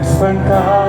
jak spękana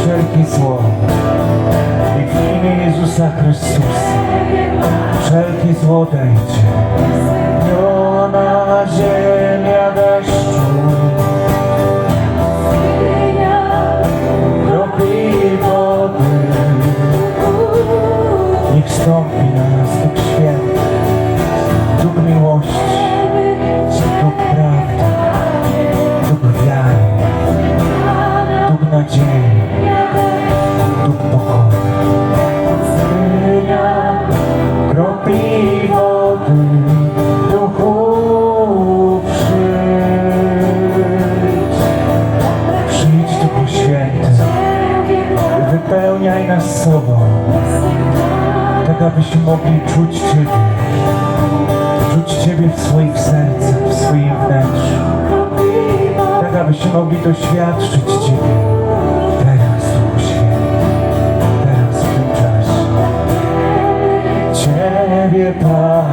wszelkie zło i w imię Jezusa Chrystusa wszelkie zło odejdzie. Jona ziemia tak abyśmy mogli czuć Ciebie, czuć Ciebie w swoich sercach, w swoim wnętrzu, tak abyśmy mogli doświadczyć Ciebie. Teraz, Duchu teraz w tym czasie. Ciebie, Panie,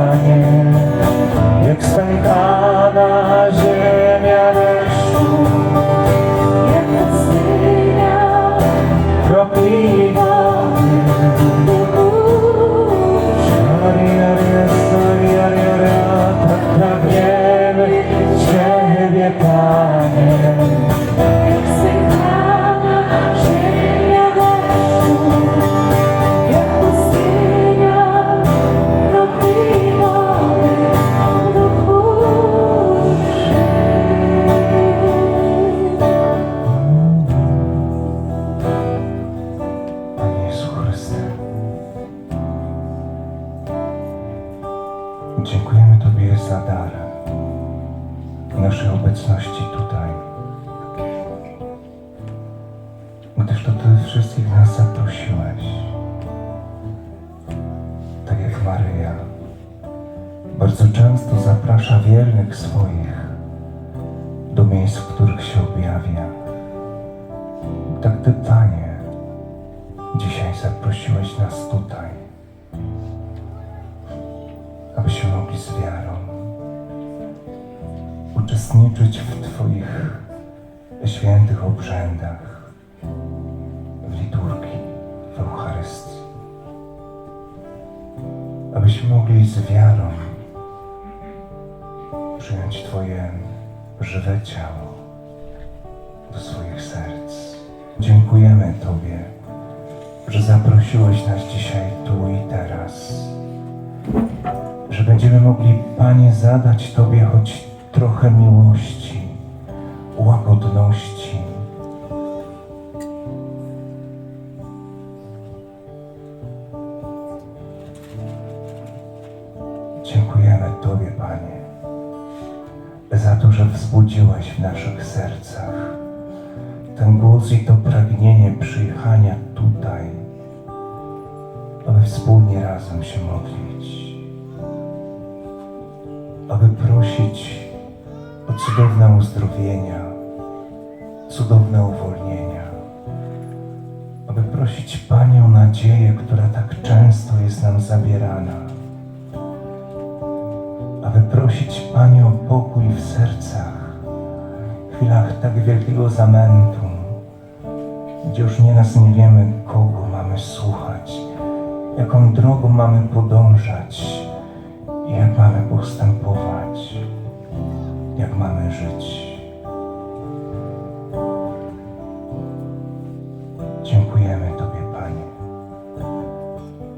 bardzo często zaprasza wiernych swoich do miejsc, w których się objawia. Tak Ty, Panie, Dzisiaj zaprosiłeś nas tutaj, abyśmy mogli z wiarą uczestniczyć w Twoich świętych obrzędach, w liturgii, w Eucharystii. Abyśmy mogli z wiarą przyjąć Twoje żywe ciało do swoich serc. Dziękujemy Tobie że zaprosiłeś nas dzisiaj tu i teraz. Że będziemy mogli, Panie, zadać Tobie choć trochę miłości, łagodności. Wzbudziłaś w naszych sercach. Ten głos i to pragnienie przyjechania tutaj, aby wspólnie razem się modlić, aby prosić o cudowne uzdrowienia, cudowne uwolnienia, aby prosić Panią nadzieję, która tak często jest nam zabierana. Aby prosić Panie o pokój w sercach, chwilach tak wielkiego zamętu, gdzie już nieraz nie wiemy, kogo mamy słuchać, jaką drogą mamy podążać i jak mamy postępować, jak mamy żyć. Dziękujemy Tobie, Panie,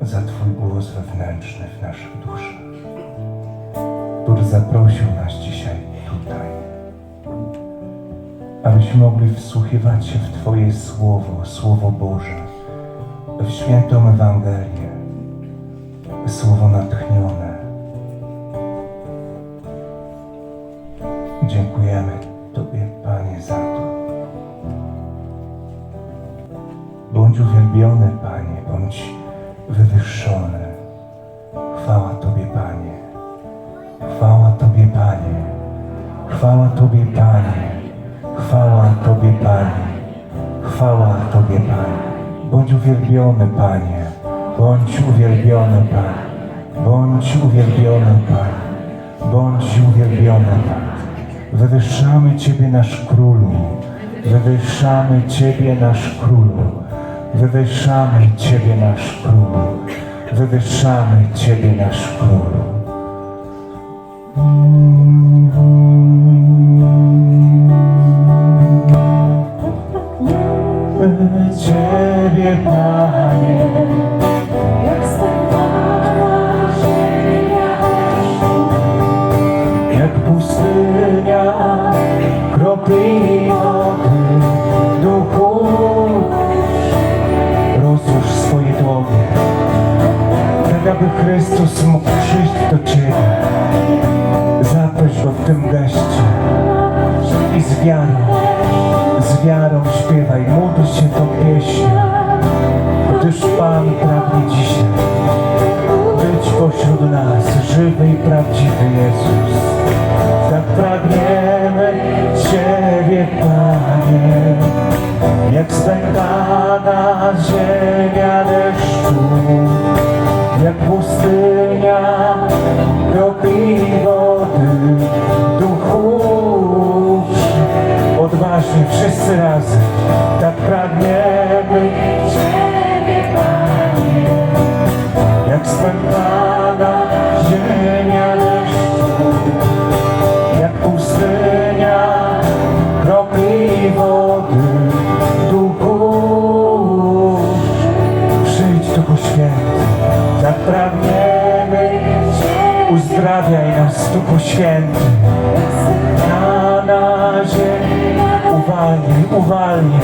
za Twój głos wewnętrzny w naszych duszach który zaprosił nas dzisiaj tutaj, abyśmy mogli wsłuchiwać się w Twoje Słowo, Słowo Boże, w świętą Ewangelię, Słowo natchnione. Dziękujemy Tobie, Panie, za to. Bądź uwielbiony, Panie, bądź wywyższony. Chwała Tobie, Panie. Chwała Tobie, Panie. Chwała Tobie, Panie. Tobie, Panie. Chwała Tobie, Panie. Bądź uwielbiony, Panie. Bądź uwielbiony, Panie. Bądź uwielbiony, Panie. Bądź uwielbiony, Panie. Wywyższamy Ciebie, nasz Królu. Wywyższamy Ciebie, nasz Królu. Wywyższamy Ciebie, nasz Królu. Wywyższamy Ciebie, nasz Królu. Ciebie, Panie, Jak stała ziemia jak pustynia, kropli wody, duchu, rozłóż swoje dłonie, tak aby Chrystus gdyż Pan pragnie dzisiaj być pośród nas, żywy i prawdziwy Jezus. Tak pragniemy Ciebie, Panie, jak spętana ziemia deszczu, jak pustynia kropli wody, duchu. Odważnie, wszyscy razem, tak pragniemy Duchu Święty. Na razie uwalnij, uwalnij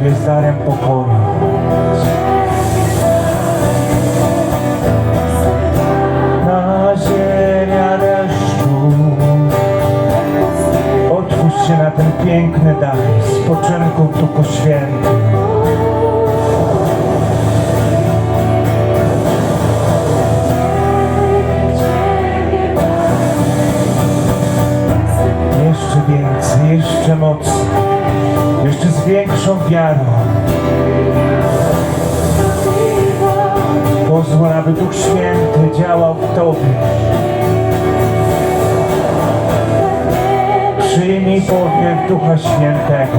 przyszedł do aby Duch Święty działał w Tobie. Przyjmij powiew Ducha Świętego.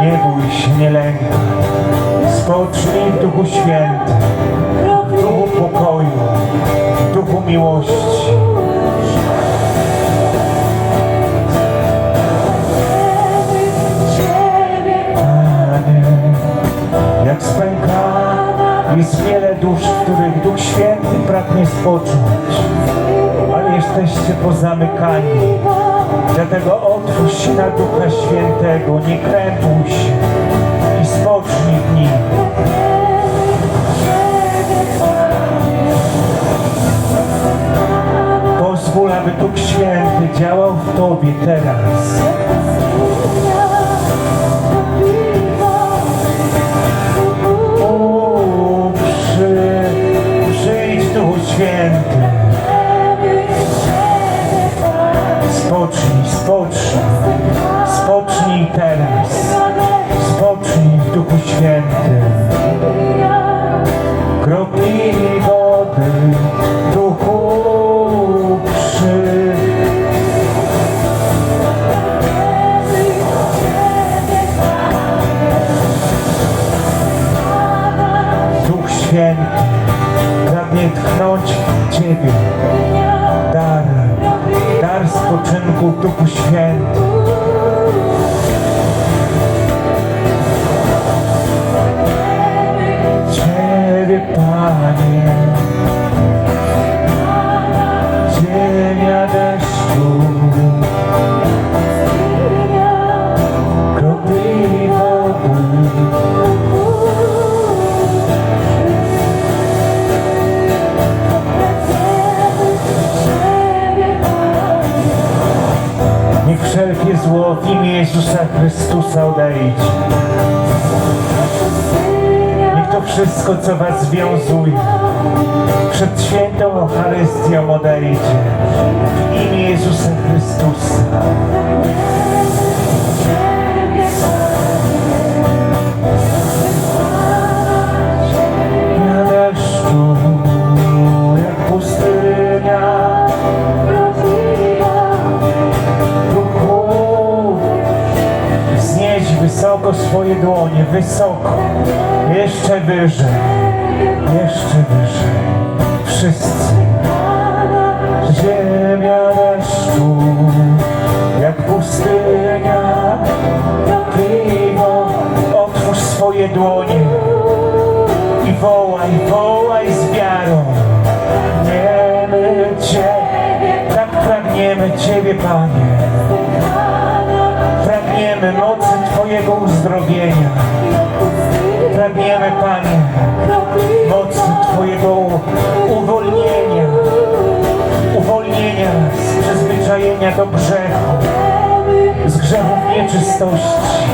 Nie bój się, nie lękaj. Spocznij w Duchu Świętym, w Duchu pokoju, w Duchu miłości. Jest wiele dusz, w których Duch Święty pragnie spocząć, ale jesteście pozamykani. Dlatego otwórz na Ducha Świętego, nie krępuj się i spocznij w nim. Pozwól, aby Duch Święty działał w Tobie teraz. Spocznij, spocznij, teraz. Spocznij w Duchu Świętym. Kropli wody, Duchu przy. Duch Święty pragnie tchnąć w Ciebie spoczynku w wszystko, co was związuje, przed świętą Eucharystią odejdzie. W imię Jezusa Chrystusa. Wysoko swoje dłonie, wysoko, jeszcze wyżej, jeszcze wyżej. Wszyscy. Ziemia deszczu, jak pustynia, piwo, otwórz swoje dłonie i wołaj, wołaj z wiarą. Pragniemy Cię, tak pragniemy Ciebie, Panie. Pragniemy mocy Twojego uzdrowienia. Pragniemy, Panie, mocy Twojego uwolnienia. Uwolnienia z przyzwyczajenia do grzechu, z grzechów nieczystości,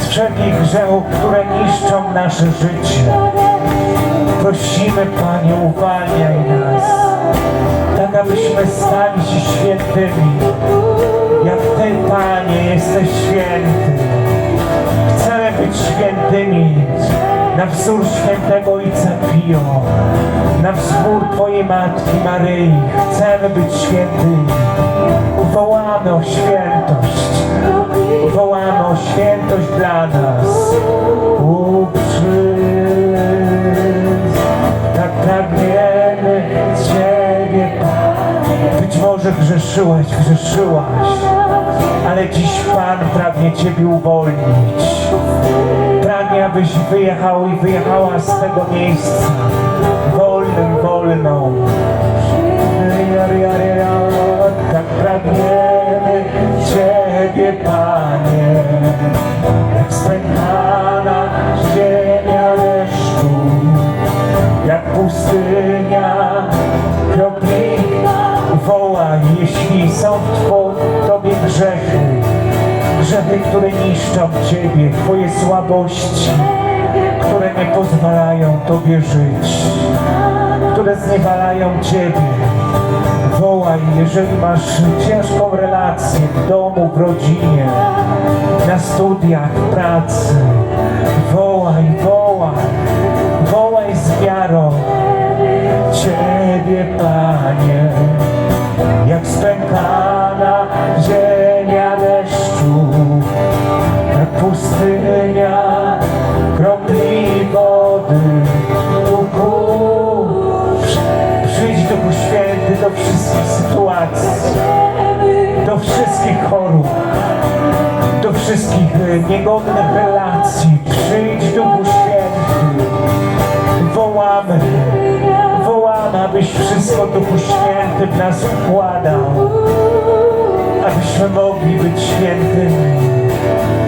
z wszelkich grzechów, które niszczą nasze życie. Prosimy, Panie, uwalniaj nas, tak abyśmy stali się świętymi, jak Ty, Panie, jesteś święty. Być świętymi na wzór świętego Ojca Pio, na wzór Twojej Matki Maryi. Chcemy być świętymi. Wołamy o świętość. Wołamy o świętość dla nas. Uprzyj, tak pragniemy Ciebie. Być może grzeszyłaś, grzeszyłaś, ale dziś Pan pragnie Ciebie uwolnić. Pragnie, abyś wyjechał i wyjechała z tego miejsca wolnym, wolną. Tak pragniemy Ciebie, Panie, jak spętana ziemia deszczu, jak pustynia kroplina woła, jeśli są Twoje grzechy, grzechy, które niszczą Ciebie, Twoje słabości, które nie pozwalają Tobie żyć, które zniewalają Ciebie. Wołaj, jeżeli masz ciężką relację w domu, w rodzinie, na studiach, pracy. Wołaj, wołaj, wołaj z wiarą. Ciebie, Panie, jak spękana wszystkich sytuacji, do wszystkich chorób, do wszystkich e, niegodnych relacji. Przyjdź Duchu Święty. Wołamy, wołamy, abyś wszystko Duchu Święty w nas układał, abyśmy mogli być świętymi.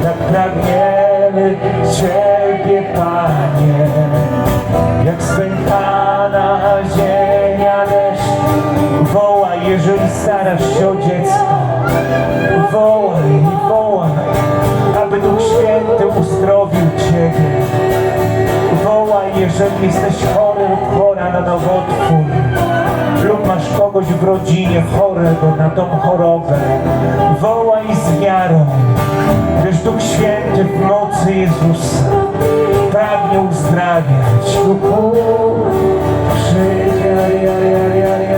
Tak pragniemy Ciebie, Panie, jak spętana jeżeli starasz się o dziecko. Wołaj, wołaj, aby Duch Święty uzdrowił Ciebie. Wołaj, jeżeli jesteś chory lub chora na nowotwór lub masz kogoś w rodzinie chorego na tą chorobę. Wołaj z wiarą, gdyż Duch Święty w mocy Jezusa pragnie uzdrawiać. Duchu, ja, ja, ja, ja, ja.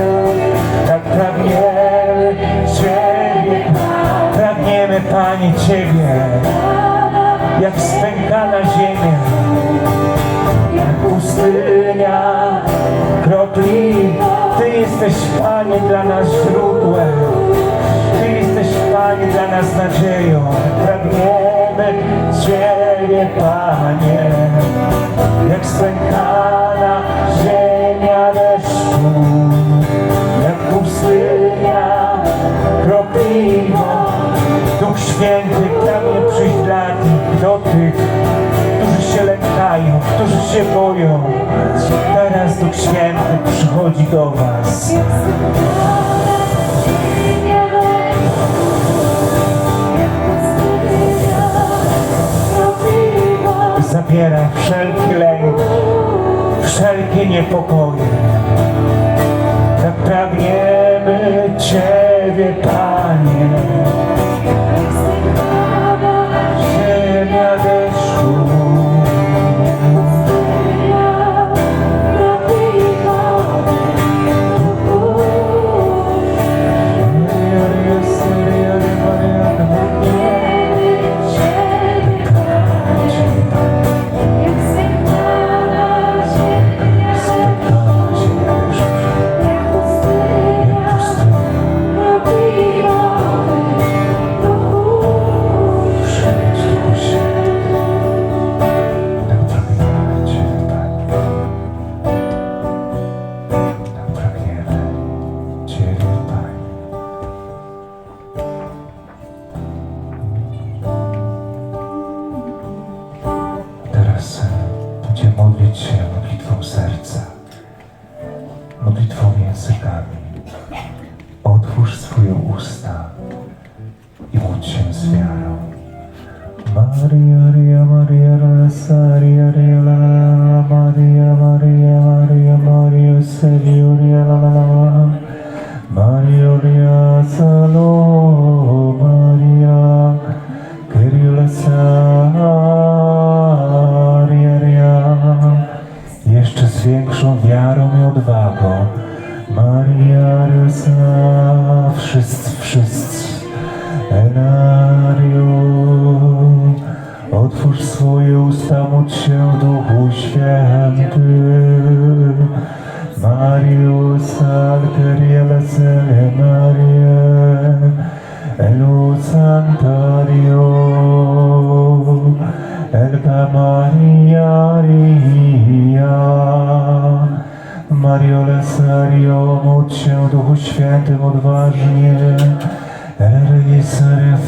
Panie Ciebie, jak spękana ziemia jak pustynia kropli. Ty jesteś, Panie, dla nas źródłem. Ty jesteś, Panie, dla nas nadzieją. Pragniemy Ciebie, Panie, jak spękana się boją. Teraz Duch Święty przychodzi do Was. Zabiera wszelki lęk, wszelkie niepokoje. Tak pragniemy Ciebie, Panie. saraf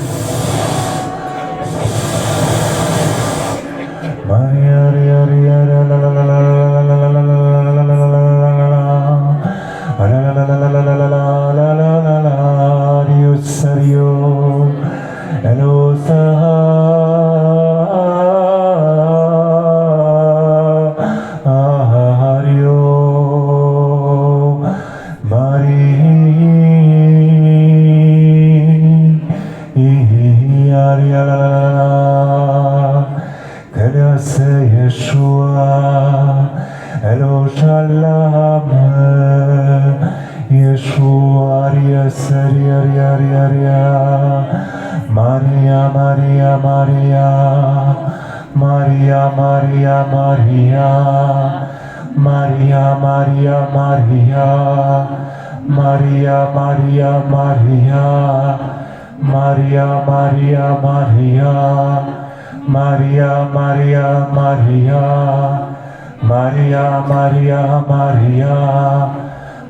Yeshua Ria Seria Ria Ria Ria Maria Maria Maria. Maria Maria Maria. Maria Maria Maria. Maria Maria Maria. Maria Maria Maria. Maria Maria Maria. Maria Maria Maria